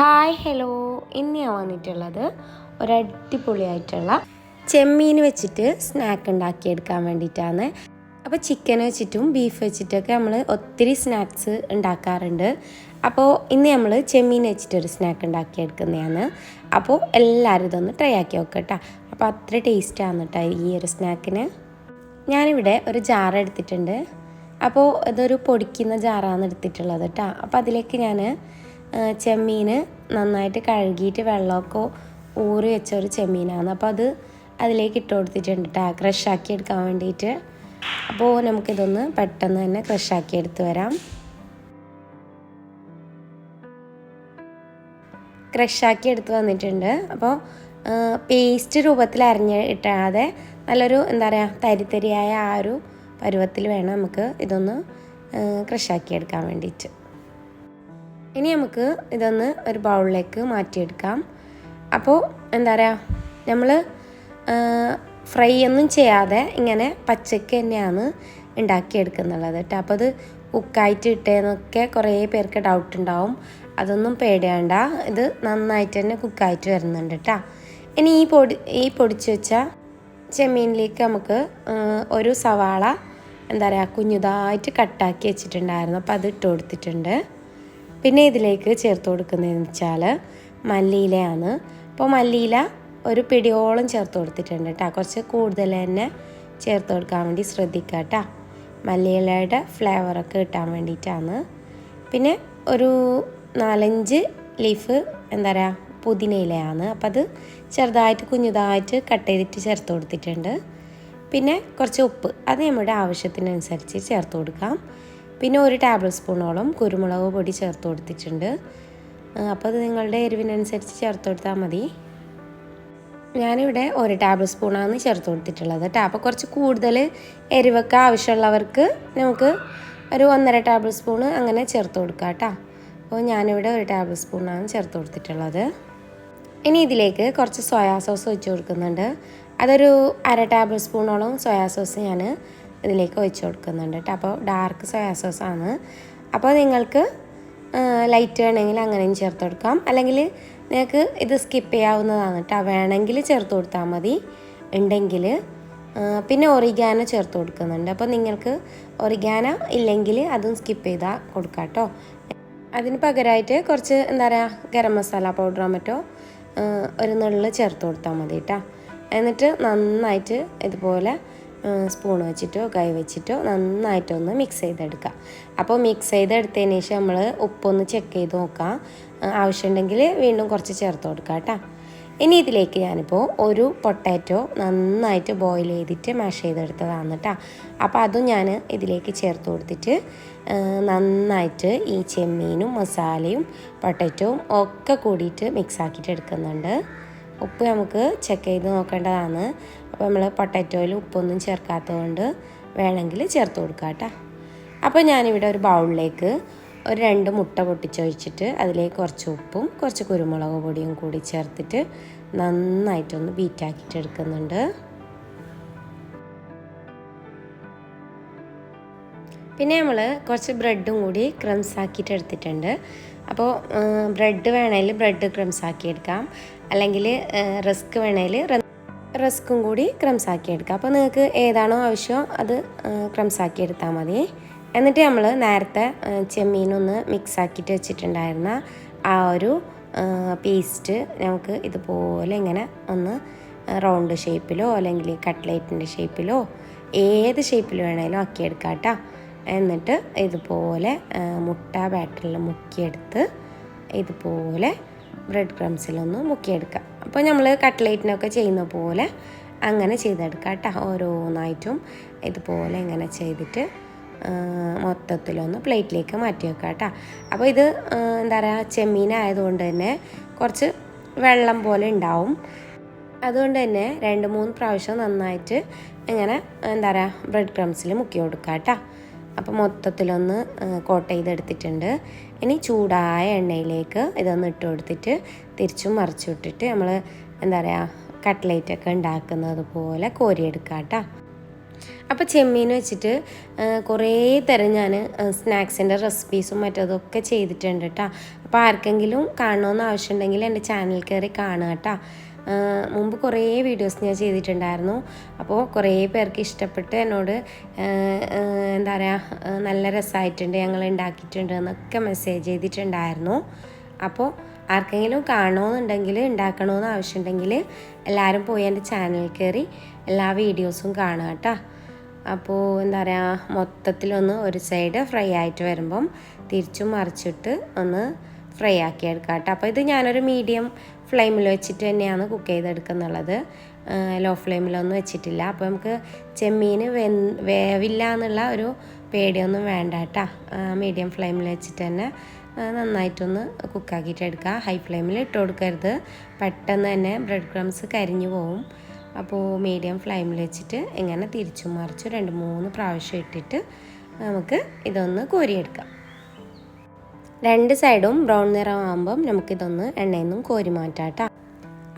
Hi hello. ഇന്ന് ഞാൻ വന്നിട്ടുള്ളത് ഒരടിപൊളിയായിട്ടുള്ള ചെമ്മീൻ വെച്ചിട്ട് സ്നാക്ക് ഉണ്ടാക്കിയെടുക്കാൻ വേണ്ടിയിട്ടാണ്. അപ്പോൾ ചിക്കൻ വെച്ചിട്ടും ബീഫ് വെച്ചിട്ടൊക്കെ നമ്മൾ ഒത്തിരി സ്നാക്സ് ഉണ്ടാക്കാറുണ്ട്. അപ്പോൾ ഇന്ന് നമ്മൾ ചെമ്മീൻ വെച്ചിട്ടൊരു സ്നാക്ക് ഉണ്ടാക്കിയെടുക്കുന്നതാണ്. അപ്പോൾ എല്ലാവരും ഇതൊന്ന് ട്രൈ ആക്കി നോക്കട്ടോ. അപ്പോൾ അത്ര ടേസ്റ്റാണ് കേട്ടോ ഈ ഒരു സ്നാക്കിന് ഞാനിവിടെ ഒരു ജാർ എടുത്തിട്ടുണ്ട്. അപ്പോൾ ഇതൊരു പൊടിക്കുന്ന ജാറാണ് എടുത്തിട്ടുള്ളത് കേട്ടോ അപ്പോൾ അതിലേക്ക് ഞാൻ ചെമ്മീൻ നന്നായിട്ട് കഴുകിയിട്ട് വെള്ളമൊക്കെ ഊറി വെച്ച ഒരു ചെമ്മീനാണ്. അപ്പോൾ അത് അതിലേക്ക് ഇട്ട് കൊടുത്തിട്ടുണ്ട് കേട്ടോ ക്രഷാക്കി എടുക്കാൻ വേണ്ടിയിട്ട്. അപ്പോൾ നമുക്കിതൊന്ന് പെട്ടെന്ന് തന്നെ ക്രഷാക്കി എടുത്ത് വരാം. ക്രഷാക്കി എടുത്ത് വന്നിട്ടുണ്ട്. അപ്പോൾ പേസ്റ്റ് രൂപത്തിൽ അരിഞ്ഞ് ഇട്ടാതെ നല്ലൊരു എന്താ പറയുക തരിതരിയായ ആ ഒരു പരുവത്തിൽ വേണം നമുക്ക് ഇതൊന്ന് ക്രഷാക്കി എടുക്കാൻ വേണ്ടിയിട്ട്. ഇനി നമുക്ക് ഇതൊന്ന് ഒരു ബൗളിലേക്ക് മാറ്റിയെടുക്കാം. അപ്പോൾ എന്താ പറയുക നമ്മൾ ഫ്രൈ ഒന്നും ചെയ്യാതെ ഇങ്ങനെ പച്ചക്ക് തന്നെയാണ് ഉണ്ടാക്കിയെടുക്കുന്നുള്ളത് കേട്ടോ. അപ്പോൾ അത് കുക്കായിട്ട് ഇട്ടേന്നൊക്കെ കുറേ പേർക്ക് ഡൗട്ട് ഉണ്ടാവും. അതൊന്നും പേടിയാണ്ട. ഇത് നന്നായിട്ട് തന്നെ കുക്കായിട്ട് വരുന്നുണ്ട് കേട്ടോ. ഇനി ഈ പൊടി ഈ പൊടിച്ച് വെച്ച ചെമ്മീനിലേക്ക് നമുക്ക് ഒരു സവാള എന്താ പറയുക കുഞ്ഞുതായിട്ട് കട്ടാക്കി വെച്ചിട്ടുണ്ടായിരുന്നു. അപ്പോൾ അത് ഇട്ട് കൊടുത്തിട്ടുണ്ട്. പിന്നെ ഇതിലേക്ക് ചേർത്ത് കൊടുക്കുന്നതെന്ന് വെച്ചാൽ മല്ലിയിലയാണ്. അപ്പോൾ മല്ലിയില ഒരു പിടിയോളം ചേർത്ത് കൊടുത്തിട്ടുണ്ട് കേട്ടോ. കുറച്ച് കൂടുതൽ തന്നെ ചേർത്ത് കൊടുക്കാൻ വേണ്ടി ശ്രദ്ധിക്കുക കേട്ടോ. മല്ലിയിലയുടെ ഫ്ലേവറൊക്കെ കിട്ടാൻ വേണ്ടിയിട്ടാണ്. പിന്നെ ഒരു നാലഞ്ച് ലീഫ് എന്താ പറയുക പുതിനയിലയാണ് അപ്പം അത് ചെറുതായിട്ട് കുഞ്ഞുതായിട്ട് കട്ട് ചെയ്തിട്ട് ചേർത്ത് കൊടുത്തിട്ടുണ്ട്. പിന്നെ കുറച്ച് ഉപ്പ് അത് നമ്മുടെ ആവശ്യത്തിനനുസരിച്ച് ചേർത്ത് കൊടുക്കാം. പിന്നെ ഒരു ടേബിൾ സ്പൂണോളം കുരുമുളക് പൊടി ചേർത്ത് കൊടുത്തിട്ടുണ്ട്. അപ്പോൾ അത് നിങ്ങളുടെ എരിവിനനുസരിച്ച് ചേർത്ത് കൊടുത്താൽ മതി. ഞാനിവിടെ ഒരു ടേബിൾ സ്പൂണാണ് ചേർത്ത് കൊടുത്തിട്ടുള്ളത് കേട്ടോ അപ്പോൾ കുറച്ച് കൂടുതൽ എരിവൊക്കെ ആവശ്യമുള്ളവർക്ക് നമുക്ക് ഒരു ഒന്നര ടേബിൾ സ്പൂണ് അങ്ങനെ ചേർത്ത് കൊടുക്കാം കേട്ടോ അപ്പോൾ ഞാനിവിടെ ഒരു ടേബിൾ സ്പൂണാണ് ചേർത്ത് കൊടുത്തിട്ടുള്ളത്. ഇനി ഇതിലേക്ക് കുറച്ച് സോയാ സോസ് ഒഴിച്ച് കൊടുക്കുന്നുണ്ട്. അതൊരു അര ടേബിൾ സ്പൂണോളം സോയാ സോസ് ഞാൻ ഇതിലേക്ക് ഒഴിച്ച് കൊടുക്കുന്നുണ്ട് കേട്ടോ. അപ്പോൾ ഡാർക്ക് സോയാ ആണ്. അപ്പോൾ നിങ്ങൾക്ക് ലൈറ്റ് വേണമെങ്കിൽ അങ്ങനെയും ചേർത്ത് കൊടുക്കാം. അല്ലെങ്കിൽ നിങ്ങൾക്ക് ഇത് സ്കിപ്പ് ചെയ്യാവുന്നതാണ് കേട്ടോ. വേണമെങ്കിൽ ചേർത്ത് കൊടുത്താൽ മതി. ഉണ്ടെങ്കിൽ പിന്നെ ഒറിഗാന ചേർത്ത് കൊടുക്കുന്നുണ്ട്. അപ്പോൾ നിങ്ങൾക്ക് ഒറിഗാന ഇല്ലെങ്കിൽ അതും സ്കിപ്പ് ചെയ്താൽ കൊടുക്കാം കേട്ടോ. അതിന് പകരമായിട്ട് കുറച്ച് എന്താ പറയുക ഗരം മസാല പൗഡറോ മറ്റോ ഒരു നുള്ളിൽ ചേർത്ത് കൊടുത്താൽ മതി കേട്ടോ. എന്നിട്ട് നന്നായിട്ട് ഇതുപോലെ സ്പൂൺ വെച്ചിട്ടോ കൈ വെച്ചിട്ടോ നന്നായിട്ടൊന്ന് മിക്സ് ചെയ്തെടുക്കുക അപ്പോൾ മിക്സ് ചെയ്തെടുത്തതിന് ശേഷം നമ്മൾ ഉപ്പൊന്ന് ചെക്ക് ചെയ്ത് നോക്കാം. ആവശ്യമുണ്ടെങ്കിൽ വീണ്ടും കുറച്ച് ചേർത്ത് കൊടുക്കുക കേട്ടോ. ഇനി ഇതിലേക്ക് ഞാനിപ്പോൾ ഒരു പൊട്ടാറ്റോ നന്നായിട്ട് ബോയിൽ ചെയ്തിട്ട് മാഷ് ചെയ്തെടുത്തതാണ് കേട്ടോ. അപ്പോൾ അതും ഞാൻ ഇതിലേക്ക് ചേർത്ത് കൊടുത്തിട്ട് നന്നായിട്ട് ഈ ചെമ്മീനും മസാലയും പൊട്ടാറ്റോവും ഒക്കെ കൂടിയിട്ട് മിക്സ് ആക്കിയിട്ട് എടുക്കുന്നുണ്ട്. ഉപ്പ് നമുക്ക് ചെക്ക് ചെയ്ത് നോക്കേണ്ടതാണ്. അപ്പോൾ നമ്മൾ പൊട്ടാറ്റോയിൽ ഉപ്പൊന്നും ചേർക്കാത്തതുകൊണ്ട് വേണമെങ്കിൽ ചേർത്ത് കൊടുക്കുക കേട്ടോ. അപ്പോൾ ഞാനിവിടെ ഒരു ബൗളിലേക്ക് ഒരു രണ്ട് മുട്ട പൊട്ടിച്ചൊഴിച്ചിട്ട് അതിലേക്ക് കുറച്ച് ഉപ്പും കുറച്ച് കുരുമുളക് പൊടിയും കൂടി ചേർത്തിട്ട് നന്നായിട്ടൊന്ന് ബീറ്റാക്കിയിട്ട് എടുക്കുന്നുണ്ട് പിന്നെ നമ്മൾ കുറച്ച് ബ്രെഡും കൂടി ക്രംസ് ആക്കിയിട്ട് എടുത്തിട്ടുണ്ട്. അപ്പോൾ ബ്രെഡ് വേണമെങ്കിൽ ബ്രെഡ് ക്രംസ് ആക്കി എടുക്കാം. അല്ലെങ്കിൽ റസ്ക് വേണമെങ്കിൽ റസ്ക്കും കൂടി ക്രംസ് ആക്കി എടുക്കാം. അപ്പോൾ നിങ്ങൾക്ക് ഏതാണോ ആവശ്യം അത് ക്രംസ് ആക്കി എടുത്താൽ മതി. എന്നിട്ട് നമ്മൾ നേരത്തെ ചെമ്മീനൊന്ന് മിക്സ് ആക്കിയിട്ട് വെച്ചിട്ടുണ്ടായിരുന്ന ആ ഒരു പേസ്റ്റ് നമുക്ക് ഇതുപോലെ ഇങ്ങനെ ഒന്ന് റൗണ്ട് ഷേപ്പിലോ അല്ലെങ്കിൽ കട്ട്ലേറ്റിന്റെ ഷേപ്പിലോ ഏത് ഷേപ്പിൽ വേണമെങ്കിലും ആക്കിയെടുക്കാം കേട്ടോ എന്നിട്ട് ഇതുപോലെ മുട്ട ബാറ്ററിൽ മുക്കിയെടുത്ത് ഇതുപോലെ ബ്രെഡ് ക്രംസിലൊന്ന് മുക്കിയെടുക്കുക. അപ്പോൾ നമ്മൾ കട്ട്ലേറ്റിനൊക്കെ ചെയ്യുന്ന പോലെ അങ്ങനെ ചെയ്തെടുക്കുക കേട്ടോ. ഓരോന്നായിട്ടും ഇതുപോലെ ഇങ്ങനെ ചെയ്തിട്ട് മൊത്തത്തിലൊന്ന് പ്ലേറ്റിലേക്ക് മാറ്റി വെക്കുക കേട്ടോ. അപ്പോൾ ഇത് എന്താ പറയുക ചെമ്മീനായതുകൊണ്ട് തന്നെ കുറച്ച് വെള്ളം പോലെ ഉണ്ടാവും. അതുകൊണ്ട് തന്നെ രണ്ട് മൂന്ന് പ്രാവശ്യം നന്നായിട്ട് ഇങ്ങനെ എന്താ പറയുക ബ്രെഡ് ക്രംസിൽ മുക്കി കൊടുക്കുക കേട്ടോ. അപ്പോൾ മൊത്തത്തിലൊന്ന് കോട്ട് ചെയ്തെടുത്തിട്ടുണ്ട്. ഇനി ചൂടായ എണ്ണയിലേക്ക് ഇതൊന്ന് ഇട്ട് കൊടുത്തിട്ട് തിരിച്ചും മറിച്ചു വിട്ടിട്ട് നമ്മൾ എന്താ പറയുക കട്ട്ലേറ്റ് ഒക്കെ ഉണ്ടാക്കുന്നത് പോലെ കോരിയെടുക്കുക കേട്ടോ അപ്പോൾ ചെമ്മീൻ വെച്ചിട്ട് കുറേ തരം ഞാൻ സ്നാക്സിന്റെ റെസിപ്പീസും മറ്റതൊക്കെ ചെയ്തിട്ടുണ്ട് കേട്ടോ അപ്പോൾ ആർക്കെങ്കിലും കാണണമെന്ന് ആവശ്യമുണ്ടെങ്കിൽ എന്റെ ചാനൽ കയറി കാണുക കേട്ടോ മുമ്പ് കുറേ വീഡിയോസ് ഞാൻ ചെയ്തിട്ടുണ്ടായിരുന്നു. അപ്പോൾ കുറേ പേർക്ക് ഇഷ്ടപ്പെട്ട് എന്നോട് എന്താ പറയുക നല്ല രസമായിട്ടുണ്ട് ഞങ്ങൾ ഉണ്ടാക്കിയിട്ടുണ്ട് എന്നൊക്കെ മെസ്സേജ് ചെയ്തിട്ടുണ്ടായിരുന്നു. അപ്പോൾ ആർക്കെങ്കിലും കാണണമെന്നുണ്ടെങ്കിൽ ഉണ്ടാക്കണമെന്ന് ആവശ്യമുണ്ടെങ്കിൽ എല്ലാവരും പോയി എന്റെ ചാനൽ കയറി എല്ലാ വീഡിയോസും കാണുക കേട്ടോ. അപ്പോൾ എന്താ പറയുക മൊത്തത്തിലൊന്ന് ഒരു സൈഡ് ഫ്രൈ ആയിട്ട് വരുമ്പം തിരിച്ചും മറിച്ചിട്ട് ഒന്ന് ഫ്രൈ ആക്കി എടുക്കാം കേട്ടോ. അപ്പോൾ ഇത് ഞാനൊരു മീഡിയം ഫ്ലെയിമിൽ വെച്ചിട്ട് തന്നെയാണ് കുക്ക് ചെയ്തെടുക്കുന്നുള്ളത്. ലോ ഫ്ലെയിമിലൊന്നും വെച്ചിട്ടില്ല. അപ്പോൾ നമുക്ക് ചെമ്മീൻ വെ വേവില്ല എന്നുള്ള ഒരു പേടിയൊന്നും വേണ്ട കേട്ടോ. മീഡിയം ഫ്ലെയിമിൽ വെച്ചിട്ട് തന്നെ നന്നായിട്ടൊന്ന് കുക്കാക്കിയിട്ട് എടുക്കുക ഹൈ ഫ്ലെയിമിൽ ഇട്ട് കൊടുക്കരുത്. പെട്ടെന്ന് തന്നെ ബ്രെഡ് ക്രംസ് കരിഞ്ഞു പോവും. അപ്പോൾ മീഡിയം ഫ്ലെയിമിൽ വെച്ചിട്ട് ഇങ്ങനെ തിരിച്ചും മറിച്ചും രണ്ട് മൂന്ന് പ്രാവശ്യം ഇട്ടിട്ട് നമുക്ക് ഇതൊന്ന് കോരിയെടുക്കാം. രണ്ട് സൈഡും ബ്രൗൺ നിറമാകുമ്പം നമുക്കിതൊന്ന് എണ്ണയിൽ നിന്നും കോരി മാറ്റാം കേട്ടോ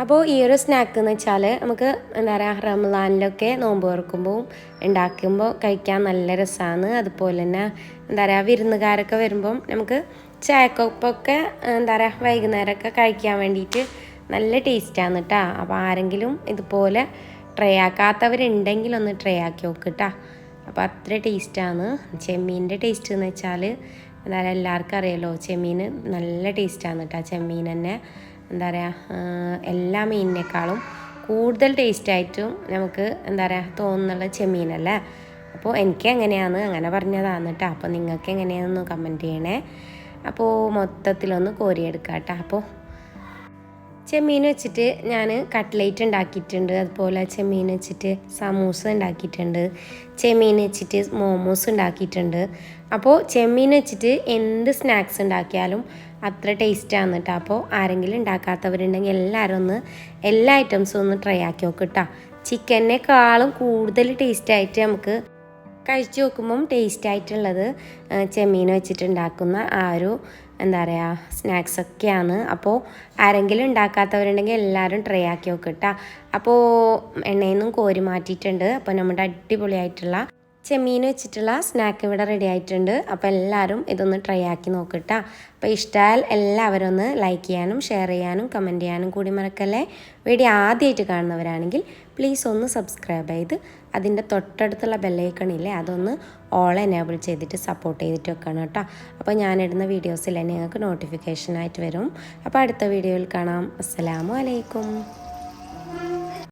അപ്പോൾ ഈ ഒരു സ്നാക്ക് എന്ന് വെച്ചാൽ നമുക്ക് എന്താ പറയുക റംലാനിലൊക്കെ നോമ്പ് തുറക്കുമ്പോൾ ഉണ്ടാക്കുമ്പോൾ കഴിക്കാൻ നല്ല രസമാണ് അതുപോലെ തന്നെ എന്താ പറയുക വിരുന്നുകാരൊക്കെ വരുമ്പം നമുക്ക് ചായക്കൊപ്പൊക്കെ എന്താ പറയുക വൈകുന്നേരമൊക്കെ കഴിക്കാൻ വേണ്ടിയിട്ട് നല്ല ടേസ്റ്റാണ് കേട്ടോ അപ്പോൾ ആരെങ്കിലും ഇതുപോലെ ട്രൈ ആക്കാത്തവരുണ്ടെങ്കിൽ ഒന്ന് ട്രൈ ആക്കി നോക്ക് അപ്പോൾ അത്ര ടേസ്റ്റാണ്. ചെമ്മീന്റെ ടേസ്റ്റ് എന്ന് വെച്ചാൽ എന്താ പറയുക എല്ലാവർക്കും അറിയാലോ ചെമ്മീൻ നല്ല ടേസ്റ്റാണ് കേട്ടോ ചെമ്മീൻ തന്നെ എന്താ പറയുക എല്ലാ മീനിനേക്കാളും കൂടുതൽ ടേസ്റ്റായിട്ടും നമുക്ക് എന്താ പറയുക തോന്നുന്നുള്ള ചെമ്മീനല്ലേ? അപ്പോൾ എനിക്ക് എങ്ങനെയാണ് അങ്ങനെ പറഞ്ഞതാണ് കേട്ടോ അപ്പോൾ നിങ്ങൾക്ക് എങ്ങനെയാണെന്ന് കമന്റ് ചെയ്യണേ. അപ്പോൾ മൊത്തത്തിലൊന്ന് കോരിയെടുക്കാം കേട്ടോ അപ്പോൾ ചെമ്മീൻ വെച്ചിട്ട് ഞാൻ കട്ട്ലേറ്റ് ഉണ്ടാക്കിയിട്ടുണ്ട്. അതുപോലെ ചെമ്മീൻ വെച്ചിട്ട് സമൂസ ഉണ്ടാക്കിയിട്ടുണ്ട്. ചെമ്മീൻ വെച്ചിട്ട് മോമോസ് ഉണ്ടാക്കിയിട്ടുണ്ട്. അപ്പോൾ ചെമ്മീൻ വെച്ചിട്ട് എന്ത് സ്നാക്സ് ഉണ്ടാക്കിയാലും അത്ര ടേസ്റ്റാണ് കേട്ടോ അപ്പോൾ ആരെങ്കിലും ഉണ്ടാക്കാത്തവരുണ്ടെങ്കിൽ എല്ലാവരും ഒന്ന് എല്ലാ ഐറ്റംസും ഒന്ന് ട്രൈ ആക്കി നോക്ക് കേട്ടോ ചിക്കനേക്കാളും കൂടുതൽ ടേസ്റ്റായിട്ട് നമുക്ക് കഴിച്ചു നോക്കുമ്പം ടേസ്റ്റ് ആയിട്ടുള്ളത് ആ, ചെമ്മീൻ വെച്ചിട്ടുണ്ടാക്കുന്ന ആ ഒരു എന്താ പറയുക സ്നാക്സൊക്കെയാണ് അപ്പോൾ ആരെങ്കിലും ഉണ്ടാക്കാത്തവരുണ്ടെങ്കിൽ എല്ലാവരും ട്രൈ ആക്കി നോക്കട്ടാ അപ്പോൾ എണ്ണയിൽ നിന്നും കോരി മാറ്റിയിട്ടുണ്ട്. അപ്പോൾ നമ്മുടെ അടിപൊളിയായിട്ടുള്ള ചെമ്മീൻ വെച്ചിട്ടുള്ള സ്നാക്ക് ഇവിടെ റെഡി ആയിട്ടുണ്ട്. അപ്പോൾ എല്ലാവരും ഇതൊന്ന് ട്രൈ ആക്കി നോക്കട്ടാ. അപ്പോൾ ഇഷ്ടമായാൽ എല്ലാവരും ഒന്ന് ലൈക്ക് ചെയ്യാനും ഷെയർ ചെയ്യാനും കമന്റ് ചെയ്യാനും കൂടി മറക്കല്ലേ? വീഡിയോ ആദ്യമായിട്ട് കാണുന്നവരാണെങ്കിൽ പ്ലീസ് ഒന്ന് സബ്സ്ക്രൈബ് ചെയ്ത് അതിന്റെ തൊട്ടടുത്തുള്ള ബെല്ലൈക്കണില്ലേ അതൊന്ന് ഓൾ എനേബിൾ ചെയ്തിട്ട് സപ്പോർട്ട് ചെയ്തിട്ട് വെക്കണം കേട്ടോ. അപ്പോൾ ഞാനിടുന്ന വീഡിയോസിൽ നിങ്ങൾക്ക് നോട്ടിഫിക്കേഷനായിട്ട് വരും. അപ്പോൾ അടുത്ത വീഡിയോയിൽ കാണാം. അസ്സലാമു അലൈക്കും.